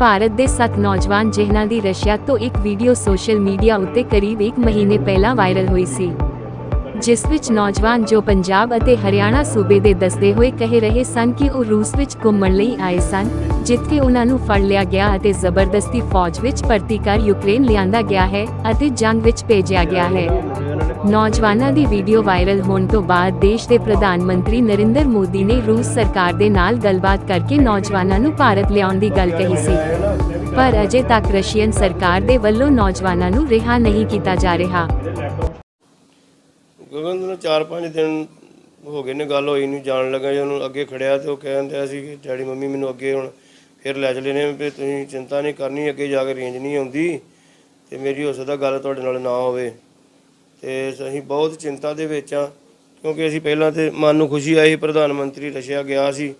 ਭਾਰਤ ਦੇ ਸੱਤ ਨੌਜਵਾਨ ਜਿਹਨਾਂ ਦੀ ਰਸ਼ੀਆ ਤੋਂ ਇੱਕ ਵੀਡੀਓ ਸੋਸ਼ਲ ਮੀਡੀਆ ਉੱਤੇ ਕਰੀਬ 1 ਮਹੀਨੇ ਪਹਿਲਾਂ ਵਾਇਰਲ ਹੋਈ ਸੀ। ਜਿਸ ਵਿੱਚ ਨੌਜਵਾਨ ਜੋ ਪੰਜਾਬ ਅਤੇ ਹਰਿਆਣਾ ਸੂਬੇ ਦੇ ਦੱਸਦੇ ਹੋਏ ਕਹਿ ਰਹੇ ਸਨ ਕਿ ਉਹ ਰੂਸ ਵਿੱਚ ਘੁੰਮਣ ਲਈ ਆਏ ਸਨ, ਜਿੱਥੇ ਉਹਨਾਂ ਨੂੰ ਫੜ ਲਿਆ ਗਿਆ ਅਤੇ ਜ਼ਬਰਦਸਤੀ ਫੌਜ ਵਿੱਚ ਭਰਤੀ ਕਰ ਯੂਕਰੇਨ ਲਿਆਂਦਾ ਗਿਆ ਹੈ ਅਤੇ ਜੰਗ ਵਿੱਚ ਭੇਜਿਆ ਗਿਆ ਹੈ। ਨੌਜਵਾਨਾਂ ਦੀ ਵੀਡੀਓ ਵਾਇਰਲ ਹੋਣ ਤੋਂ ਬਾਅਦ ਦੇਸ਼ ਦੇ ਪ੍ਰਧਾਨ ਮੰਤਰੀ ਨਰਿੰਦਰ ਮੋਦੀ ਨੇ ਰੂਸ ਸਰਕਾਰ ਦੇ ਨਾਲ ਗੱਲਬਾਤ ਕਰਕੇ ਨੌਜਵਾਨਾਂ ਨੂੰ ਭਾਰਤ ਲਿਆਉਣ ਦੀ ਗੱਲ ਕਹੀ ਸੀ। ਪਰ ਅਜੇ ਤੱਕ ਰਸ਼ੀਅਨ ਸਰਕਾਰ ਦੇ ਵੱਲੋਂ ਨੌਜਵਾਨਾਂ ਨੂੰ ਰਿਹਾ ਨਹੀਂ ਕੀਤਾ ਜਾ ਰਿਹਾ। ਗਗਨ ਨੂੰ 4-5 ਦਿਨ ਹੋ ਗਏ ਨੇ ਗੱਲ ਹੋਈ ਨਹੀਂ ਜਾਣ ਲੱਗਾ ਜੇ ਉਹਨੂੰ ਅੱਗੇ ਖੜਿਆ ਤੇ ਉਹ ਕਹਿੰਦੇ ਸੀ ਕਿ, ਡੈਡੀ ਮੰਮੀ ਮੈਨੂੰ ਅੱਗੇ ਹੁਣ ਫਿਰ ਲੈ ਚਲੇ ਨੇ, ਵੀ ਤੁਸੀਂ ਚਿੰਤਾ ਨਹੀਂ ਕਰਨੀ, ਅੱਗੇ ਜਾ ਕੇ ਰੇਂਜ ਨਹੀਂ ਆਉਂਦੀ ਤੇ ਮੇਰੀ ਹੋ ਸਕਦਾ ਗੱਲ ਤੁਹਾਡੇ ਨਾਲ ਨਾ ਹੋਵੇ। ਤੇ ਅਸੀਂ ਬਹੁਤ ਚਿੰਤਾ ਦੇ ਵਿੱਚ ਆ ਕਿਉਂਕਿ ਅਸੀਂ ਪਹਿਲਾਂ ਤੇ ਮਨ ਨੂੰ ਖੁਸ਼ੀ ਆਈ, ਪ੍ਰਧਾਨ ਮੰਤਰੀ ਰਸ਼ਿਆ ਗਿਆ ਸੀ।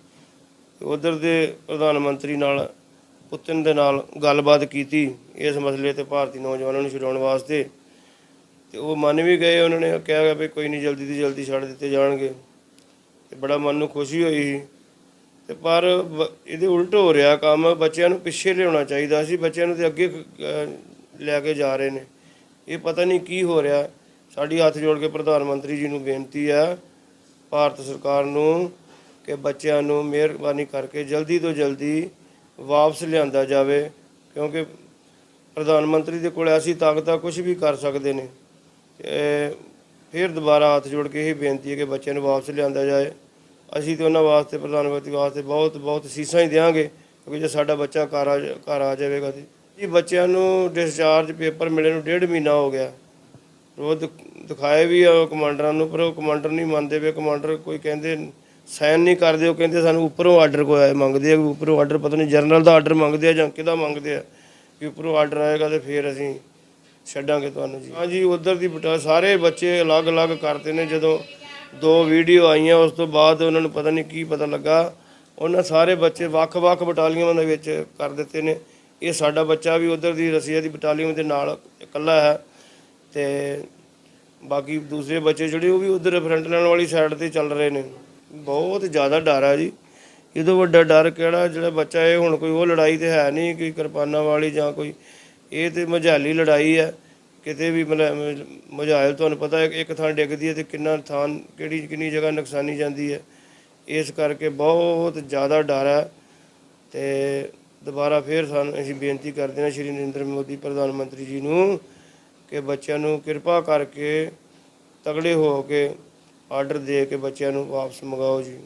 ਉਧਰ ਦੇ ਪ੍ਰਧਾਨ ਮੰਤਰੀ ਨਾਲ, ਪੁਤਿਨ ਦੇ ਨਾਲ ਗੱਲਬਾਤ ਕੀਤੀ ਇਸ ਮਸਲੇ ਤੇ ਭਾਰਤੀ ਨੌਜਵਾਨਾਂ ਨੂੰ ਛੁਡਾਉਣ ਵਾਸਤੇ। ਤੇ ਉਹ ਮੰਨ ਵੀ ਗਏ, ਉਹਨਾਂ ਨੇ ਕਿਹਾ ਗਿਆ ਵੀ ਕੋਈ ਨਹੀਂ ਜਲਦੀ ਤੋਂ ਜਲਦੀ ਛੱਡ ਦਿੱਤੇ ਜਾਣਗੇ। ਤੇ ਬੜਾ ਮਨ ਨੂੰ ਖੁਸ਼ੀ ਹੋਈ ਸੀ। ਤੇ ਪਰ ਇਹਦੇ ਉਲਟ ਹੋ ਰਿਹਾ ਕੰਮ, ਬੱਚਿਆਂ ਨੂੰ ਪਿੱਛੇ ਲਿਆਉਣਾ ਚਾਹੀਦਾ ਸੀ, ਬੱਚਿਆਂ ਨੂੰ ਤੇ ਅੱਗੇ ਲੈ ਕੇ ਜਾ ਰਹੇ ਨੇ। ਇਹ ਪਤਾ ਨਹੀਂ ਕੀ ਹੋ ਰਿਹਾ। ਸਾਡੀ ਹੱਥ ਜੋੜ ਕੇ ਪ੍ਰਧਾਨ ਮੰਤਰੀ ਜੀ ਨੂੰ ਬੇਨਤੀ ਹੈ ਭਾਰਤ ਸਰਕਾਰ ਨੂੰ ਕਿ ਬੱਚਿਆਂ ਨੂੰ ਮਿਹਰਬਾਨੀ ਕਰਕੇ ਜਲਦੀ ਤੋਂ ਜਲਦੀ ਵਾਪਸ ਲਿਆਂਦਾ ਜਾਵੇ, ਕਿਉਂਕਿ ਪ੍ਰਧਾਨ ਮੰਤਰੀ ਦੇ ਕੋਲ ਐਸੀ ਤਾਕਤਾਂ ਆ ਕੁਝ ਵੀ ਕਰ ਸਕਦੇ ਨੇ। ਫਿਰ ਦੁਬਾਰਾ ਹੱਥ ਜੋੜ ਕੇ ਇਹ ਬੇਨਤੀ ਹੈ ਕਿ ਬੱਚਿਆਂ ਨੂੰ ਵਾਪਸ ਲਿਆਂਦਾ ਜਾਏ। ਅਸੀਂ ਤੇ ਉਹਨਾਂ ਵਾਸਤੇ, ਪ੍ਰਧਾਨ ਮੰਤਰੀ ਵਾਸਤੇ ਬਹੁਤ ਬਹੁਤ ਸੀਸਾਂ ਹੀ ਦੇਵਾਂਗੇ ਕਿਉਂਕਿ ਜੇ ਸਾਡਾ ਬੱਚਾ ਘਰ ਆ ਜਾ- ਘਰ ਆ ਜਾਵੇਗਾ ਤੇ। ਜੀ, ਬੱਚਿਆਂ ਨੂੰ ਡਿਸਚਾਰਜ ਪੇਪਰ ਮਿਲੇ ਨੂੰ ਡੇਢ ਮਹੀਨਾ ਹੋ ਗਿਆ। ਰੋਜ਼ ਦਿਖਾਏ ਵੀ ਆ ਕਮਾਂਡਰਾਂ ਨੂੰ, ਪਰ ਉਹ ਕਮਾਂਡਰ ਨਹੀਂ ਮੰਨਦੇ ਵੇ ਕਮਾਂਡਰ ਕੋਈ ਕਹਿੰਦੇ ਸਾਈਨ ਨਹੀਂ ਕਰਦੇ, ਉਹ ਕਹਿੰਦੇ ਸਾਨੂੰ ਉੱਪਰੋਂ ਆਰਡਰ ਕੋਈ ਆਏ ਮੰਗਦੇ ਆ ਵੀ ਉੱਪਰੋਂ ਆਰਡਰ, ਪਤਾ ਨਹੀਂ ਜਨਰਲ ਦਾ ਆਰਡਰ ਮੰਗਦੇ ਆ ਜਾਂ ਕਿਹਦਾ ਮੰਗਦੇ ਆ। ਵੀ ਉੱਪਰੋਂ ਆਰਡਰ ਆਏਗਾ ਤੇ ਫਿਰ ਅਸੀਂ ਛੱਡਾਂਗੇ ਤੁਹਾਨੂੰ ਜੀ। ਹਾਂਜੀ, ਉਧਰ ਦੀ ਬਟਾ ਸਾਰੇ ਬੱਚੇ ਅਲੱਗ-ਅਲੱਗ ਕਰਤੇ ਨੇ। ਜਦੋਂ ਦੋ ਵੀਡੀਓ ਆਈਆਂ, ਉਸ ਤੋਂ ਬਾਅਦ ਉਹਨਾਂ ਨੂੰ ਪਤਾ ਨਹੀਂ ਕੀ ਪਤਾ ਲੱਗਾ। ਉਹਨਾਂ ਸਾਰੇ ਬੱਚੇ ਵੱਖ-ਵੱਖ ਬਟਾਲੀਅਨਾਂ ਦੇ ਵਿੱਚ ਕਰ ਦਿੱਤੇ ਨੇ। ਇਹ ਸਾਡਾ ਬੱਚਾ ਵੀ ਉਧਰ ਦੀ ਰਸੀਆ ਦੀ ਬਟਾਲੀਅਨ ਦੇ ਨਾਲ ਇਕੱਲਾ ਹੈ ਤੇ ਬਾਕੀ ਦੂਸਰੇ ਬੱਚੇ ਜਿਹੜੇ, ਉਹ ਵੀ ਉਧਰ ਫਰੰਟ ਲਾਈਨ ਵਾਲੀ ਸਾਈਡ ਤੇ ਚੱਲ ਰਹੇ ਨੇ। ਬਹੁਤ ਜ਼ਿਆਦਾ ਡਰ ਹੈ ਜੀ। ਇਹਦੋਂ ਵੱਡਾ ਡਰ ਕਿਹੜਾ, ਜਿਹੜਾ ਬੱਚਾ ਇਹ ਹੁਣ ਕੋਈ ਉਹ ਲੜਾਈ ਤੇ ਹੈ ਨਹੀਂ, ਕੋਈ ਕਿਰਪਾਨਾਂ ਵਾਲੀ ਜਾਂ ਕੋਈ ਇਹ ਤੇ ਮਝਾਲੀ ਲੜਾਈ ਹੈ। ਕਿਤੇ ਵੀ ਮਤਲਬ ਮਝਾਇਲ ਤੁਹਾਨੂੰ ਪਤਾ ਹੈ ਇੱਕ ਥਾਂ ਡਿੱਗਦੀ ਹੈ ਤੇ ਕਿੰਨਾ ਥਾਂ, ਕਿਹੜੀ, ਕਿੰਨੀ ਜਗ੍ਹਾ ਨੁਕਸਾਨੀ ਜਾਂਦੀ ਹੈ। ਇਸ ਕਰਕੇ ਬਹੁਤ ਜ਼ਿਆਦਾ ਡਰ ਹੈ ਤੇ ਦੁਬਾਰਾ ਫੇਰ ਸਾਨੂੰ ਅਸੀਂ ਬੇਨਤੀ ਕਰਦੇ ਹਾਂ ਸ਼੍ਰੀ ਨਰਿੰਦਰ ਮੋਦੀ ਪ੍ਰਧਾਨ ਮੰਤਰੀ ਜੀ ਨੂੰ ਕਿ ਬੱਚਿਆਂ ਨੂੰ ਕਿਰਪਾ ਕਰਕੇ ਤਗੜੇ ਹੋ ਕੇ ਆਰਡਰ ਦੇ ਕੇ ਬੱਚਿਆਂ ਨੂੰ ਵਾਪਸ ਮੰਗਾਓ ਜੀ।